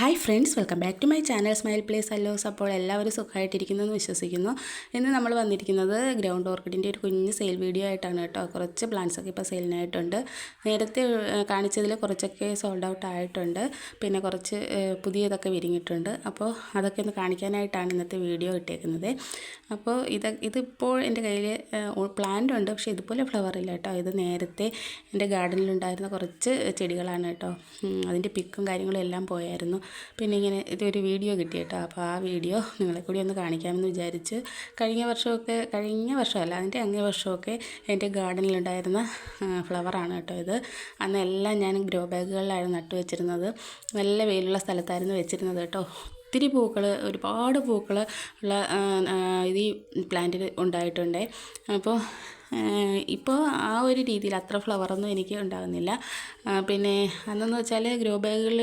Hi friends welcome back to my channel. Smile place allows അപ്പോൾ എല്ലാവരും സുഖമായിട്ടിരിക്കുന്നു എന്ന് വിശ്വസിക്കുന്നു. ഇന്ന് നമ്മൾ വന്നിരിക്കുന്നത് ഗ്രൗണ്ട് ഓർക്കിഡിന്റെ ഒരു കുഞ്ഞ് സെയിൽ വീഡിയോ ആയിട്ടാണ് കേട്ടോ. കുറച്ച് പ്ലാന്റ്സ് ഒക്കെ ഇപ്പോൾ സെയിലിനായിട്ടുണ്ട് നേരത്തെ കാണിച്ചതിൽ കുറച്ചൊക്കെ സോൾഡ് ഔട്ട് ആയിട്ടുണ്ട്. പിന്നെ കുറച്ച് പുതിയതൊക്കെ വിരിഞ്ഞിട്ടുണ്ട്. അപ്പോൾ അതൊക്കെ ഒന്ന് കാണിക്കാനായിട്ടാണ് ഇന്നത്തെ വീഡിയോ ഇട്ടേക്കുന്നത്. അപ്പോൾ ഇത് ഇതിപ്പോൾ എന്റെ കയ്യിൽ പ്ലാന്റ് ഉണ്ട്. പക്ഷേ ഇതുപോലെ ഫ്ലവർ ഇല്ല കേട്ടോ. ഇത് നേരത്തെ എന്റെ ഗാർഡനിലുണ്ടായിരുന്ന കുറച്ച് ചെടികളാണ് കേട്ടോ. അതിന്റെ പിക്കും കാര്യങ്ങളും എല്ലാം പോയായിരുന്നു. പിന്നെ ഇങ്ങനെ ഇതൊരു വീഡിയോ കിട്ടി കേട്ടോ അപ്പോൾ ആ വീഡിയോ നിങ്ങളെ കൂടി ഒന്ന് കാണിക്കാമെന്ന് വിചാരിച്ച് കഴിഞ്ഞ വർഷമൊക്കെ കഴിഞ്ഞ വർഷമല്ല അതിന്റെ അങ്ങേ വർഷമൊക്കെ എന്റെ ഗാർഡനിലുണ്ടായിരുന്ന ഫ്ലവറാണ് കേട്ടോ ഇത്. അന്നെല്ലാം ഞാൻ ഗ്രോ ബാഗുകളിലായിരുന്നു നട്ടു വെച്ചിരുന്നത്. നല്ല വെയിലുള്ള സ്ഥലത്തായിരുന്നു വെച്ചിരുന്നത് കേട്ടോ. ഒത്തിരി പൂക്കൾ ഒരുപാട് പൂക്കൾ ഉള്ള ഈ പ്ലാന്റിൽ ഉണ്ടായിട്ടുണ്ട്. അപ്പോൾ ഇപ്പോൾ ആ ഒരു രീതിയിൽ അത്ര ഫ്ലവറൊന്നും എനിക്ക് ഉണ്ടാകുന്നില്ല. പിന്നെ അന്നെന്ന് വെച്ചാൽ ഗ്രോ ബാഗുകളിൽ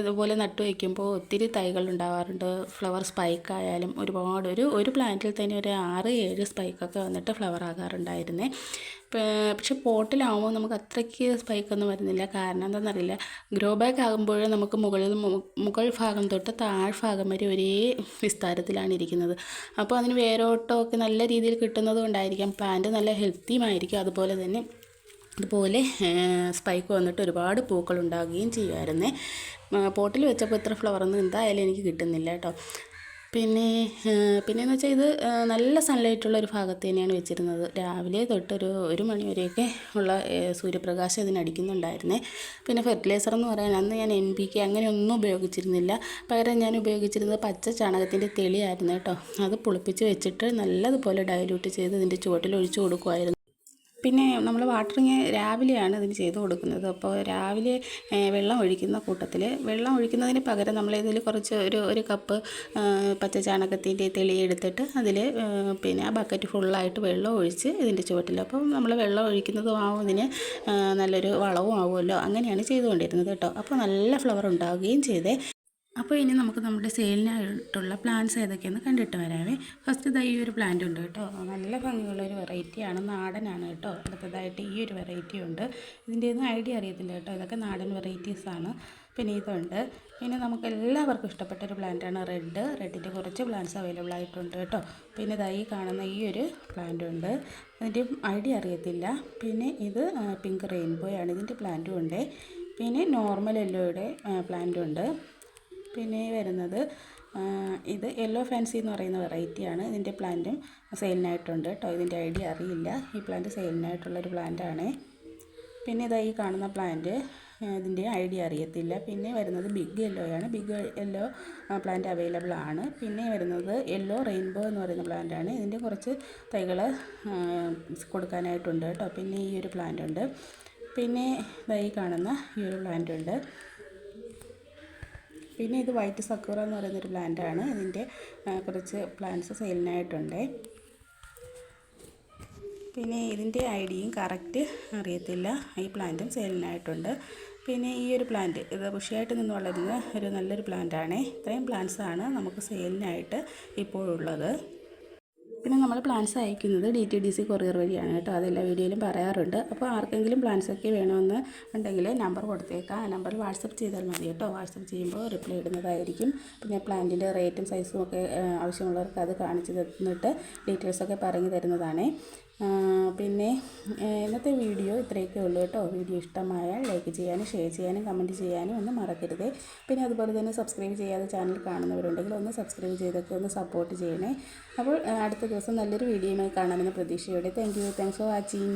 ഇതുപോലെ നട്ടു വയ്ക്കുമ്പോൾ ഒത്തിരി തൈകൾ ഉണ്ടാവാറുണ്ട്. ഫ്ലവർ സ്പൈക്ക് ആയാലും ഒരുപാട്. ഒരു ഒരു പ്ലാന്റിൽ തന്നെ ഒരു ആറ് ഏഴ് സ്പൈക്കൊക്കെ വന്നിട്ട് ഫ്ലവർ ആകാറുണ്ടായിരുന്നേ. പക്ഷെ പോട്ടിലാവുമ്പോൾ നമുക്ക് അത്രയ്ക്ക് സ്പൈക്കൊന്നും വരുന്നില്ല. കാരണം എന്താണെന്നറിയില്ല. ഗ്രോ ബാഗ് ആകുമ്പോൾ നമുക്ക് മുകളിൽ മുകൾ ഭാഗം തൊട്ട് താഴ്ഭാഗം വരെ ഒരേ വിസ്താരത്തിലാണ് ഇരിക്കുന്നത്. അപ്പോൾ അതിന് വേരോട്ടമൊക്കെ നല്ല രീതിയിൽ കിട്ടുന്നത് കൊണ്ടായിരിക്കാം. പ്ലാന്റ് നല്ല ഹെൽത്തിയുമായിരിക്കും. അതുപോലെ തന്നെ അതുപോലെ സ്പൈക്ക് വന്നിട്ട് ഒരുപാട് പൂക്കൾ ഉണ്ടാകുകയും ചെയ്യുമായിരുന്നേ. പോട്ടിൽ വെച്ചപ്പോൾ ഇത്ര ഫ്ലവറൊന്നും എന്തായാലും എനിക്ക് കിട്ടുന്നില്ല കേട്ടോ. പിന്നെ പിന്നെയെന്ന് വെച്ചാൽ ഇത് നല്ല സൺലൈറ്റുള്ള ഒരു ഭാഗത്ത് തന്നെയാണ് വെച്ചിരുന്നത്. രാവിലെ തൊട്ടൊരു ഒരു വരെയൊക്കെ ഉള്ള സൂര്യപ്രകാശം ഇതിനടിക്കുന്നുണ്ടായിരുന്നേ പിന്നെ ഫെർട്ടിലൈസർ എന്ന് പറയാൻ അന്ന് ഞാൻ എൻ പി കെ അങ്ങനെയൊന്നും ഉപയോഗിച്ചിരുന്നില്ല. പകരം ഞാൻ ഉപയോഗിച്ചിരുന്നത് പച്ച ചാണകത്തിന്റെ തെളിയായിരുന്നു കേട്ടോ. അത് പുളിപ്പിച്ച് വെച്ചിട്ട് നല്ലതുപോലെ ഡയലൂട്ട് ചെയ്ത് ഇതിന്റെ ചുവട്ടിൽ ഒഴിച്ചു കൊടുക്കുമായിരുന്നു പിന്നെ നമ്മൾ വാട്ടറിങ് രാവിലെയാണ് ഇതിന് ചെയ്ത് കൊടുക്കുന്നത്. അപ്പോൾ രാവിലെ വെള്ളം ഒഴിക്കുന്ന കൂട്ടത്തിൽ വെള്ളം ഒഴിക്കുന്നതിന് പകരം നമ്മൾ ഇതിൽ കുറച്ച് ഒരു ഒരു കപ്പ് പച്ച ചാണകത്തിന്റെ തെളി എടുത്തിട്ട് അതിൽ പിന്നെ ആ ബക്കറ്റ് ഫുള്ളായിട്ട് വെള്ളം ഒഴിച്ച് ഇതിന്റെ ചുവട്ടിൽ അപ്പം നമ്മൾ വെള്ളം ഒഴിക്കുന്നതും ആവും ഇതിന് നല്ലൊരു വളവും ആവുമല്ലോ. അങ്ങനെയാണ് ചെയ്തുകൊണ്ടിരുന്നത് കേട്ടോ. അപ്പോൾ നല്ല ഫ്ലവർ ഉണ്ടാവുകയും ചെയ്തേ. അപ്പോൾ ഇനി നമുക്ക് നമ്മുടെ സെയിലിനായിട്ടുള്ള പ്ലാന്റ്സ് ഏതൊക്കെയെന്ന് കണ്ടിട്ട് വരാമേ ഫസ്റ്റ് ഇതാ ഈ ഒരു പ്ലാന്റ് ഉണ്ട് കേട്ടോ. നല്ല ഭംഗിയുള്ള ഒരു വെറൈറ്റിയാണ് നാടനാണ് കേട്ടോ. അടുത്തതായിട്ട് ഈ ഒരു വെറൈറ്റി ഉണ്ട്. ഇതിന്റെ ഒന്നും ഐഡിയ അറിയത്തില്ല കേട്ടോ. ഇതൊക്കെ നാടൻ വെറൈറ്റീസാണ് പിന്നെ ഇതുണ്ട്. പിന്നെ നമുക്ക് എല്ലാവർക്കും ഇഷ്ടപ്പെട്ട ഒരു പ്ലാന്റാണ് റെഡ് റെഡിന്റെ കുറച്ച് പ്ലാന്റ്സ് അവൈലബിൾ ആയിട്ടുണ്ട് കേട്ടോ. പിന്നെ ഇതായി കാണുന്ന ഈ ഒരു പ്ലാന്റ് ഉണ്ട്. അതിന്റെ ഐഡിയ അറിയത്തില്ല. പിന്നെ ഇത് പിങ്ക് റെയിൻബോ ആണ്. ഇതിന്റെ പ്ലാന്റും ഉണ്ട്. പിന്നെ നോർമൽ യെല്ലോയുടെ പ്ലാന്റും ഉണ്ട്. പിന്നെ വരുന്നത് ഇത് യെല്ലോ ഫാൻസി എന്ന് പറയുന്ന വെറൈറ്റിയാണ് ഇതിന്റെ പ്ലാന്റും സെയിലിനായിട്ടുണ്ട് കേട്ടോ ഇതിന്റെ ഐഡിയ അറിയില്ല. ഈ പ്ലാന്റ് സെയിലിനായിട്ടുള്ളൊരു പ്ലാന്റാണ് പിന്നെ ഇതാ ഈ കാണുന്ന പ്ലാന്റ് ഇതിന്റെ ഐഡിയ അറിയത്തില്ല. പിന്നെ വരുന്നത് ബിഗ് യെല്ലോയാണ് ബിഗ് യെല്ലോ പ്ലാന്റ് അവൈലബിൾ ആണ്. പിന്നെ വരുന്നത് യെല്ലോ റെയിൻബോ എന്ന് പറയുന്ന പ്ലാന്റാണ് ഇതിന്റെ കുറച്ച് തൈകൾ കൊടുക്കാനായിട്ടുണ്ട് കേട്ടോ പിന്നെ ഈ ഒരു പ്ലാന്റ് ഉണ്ട്. പിന്നെ ഇതായി കാണുന്ന ഈ ഒരു പ്ലാന്റ് ഉണ്ട്. പിന്നെ ഇത് വൈറ്റ് സക്കൂറ എന്ന് പറയുന്നൊരു പ്ലാന്റാണ്. ഇതിന്റെ കുറച്ച് പ്ലാന്റ്സ് സെയിലിനായിട്ടുണ്ട്. പിന്നെ ഇതിന്റെ ഐഡിയും കറക്റ്റ് അറിയത്തില്ല. ഈ പ്ലാന്റും സെയിലിനായിട്ടുണ്ട്. പിന്നെ ഈ ഒരു പ്ലാന്റ് ഇത് ബുഷിയായിട്ട് നിന്ന് വളരുന്ന ഒരു നല്ലൊരു പ്ലാന്റാണ്. ഇത്രയും പ്ലാന്റ്സാണ് നമുക്ക് സെയിലിനായിട്ട് ഇപ്പോഴുള്ളത്. പിന്നെ നമ്മൾ പ്ലാൻസ് അയക്കുന്നത് D T D C courier വഴിയാണ് കേട്ടോ. അതെല്ലാ വീഡിയോയിലും പറയാറുണ്ട്. അപ്പോൾ ആർക്കെങ്കിലും പ്ലാൻസ് ഒക്കെ വേണമെന്ന് ഉണ്ടെങ്കിൽ നമ്പർ കൊടുത്തേക്കാം. ആ നമ്പറിൽ വാട്സപ്പ് ചെയ്താൽ മതി കേട്ടോ. വാട്സപ്പ് ചെയ്യുമ്പോൾ റിപ്ലൈ ഇടുന്നതായിരിക്കും. പിന്നെ പ്ലാന്റിന്റെ റേറ്റും സൈസും ഒക്കെ ആവശ്യമുള്ളവർക്ക് അത് കാണിച്ച് തന്നിട്ട് ഡീറ്റെയിൽസൊക്കെ പറഞ്ഞു തരുന്നതാണ്. പിന്നെ ഇന്നത്തെ വീഡിയോ ഇത്രയൊക്കെ ഉള്ളൂ കേട്ടോ. വീഡിയോ ഇഷ്ടമായാൽ ലൈക്ക് ചെയ്യാനും ഷെയർ ചെയ്യാനും കമന്റ് ചെയ്യാനും ഒന്നും മറക്കരുത്. പിന്നെ അതുപോലെ തന്നെ സബ്സ്ക്രൈബ് ചെയ്യാതെ ചാനൽ കാണുന്നവരുണ്ടെങ്കിൽ ഒന്ന് സബ്സ്ക്രൈബ് ചെയ്തൊക്കെ ഒന്ന് സപ്പോർട്ട് ചെയ്യണേ. അപ്പോൾ അടുത്ത ദിവസം നല്ലൊരു വീഡിയോയുമായി കാണാമെന്ന പ്രതീക്ഷയോടെ. Thank you thanks for watching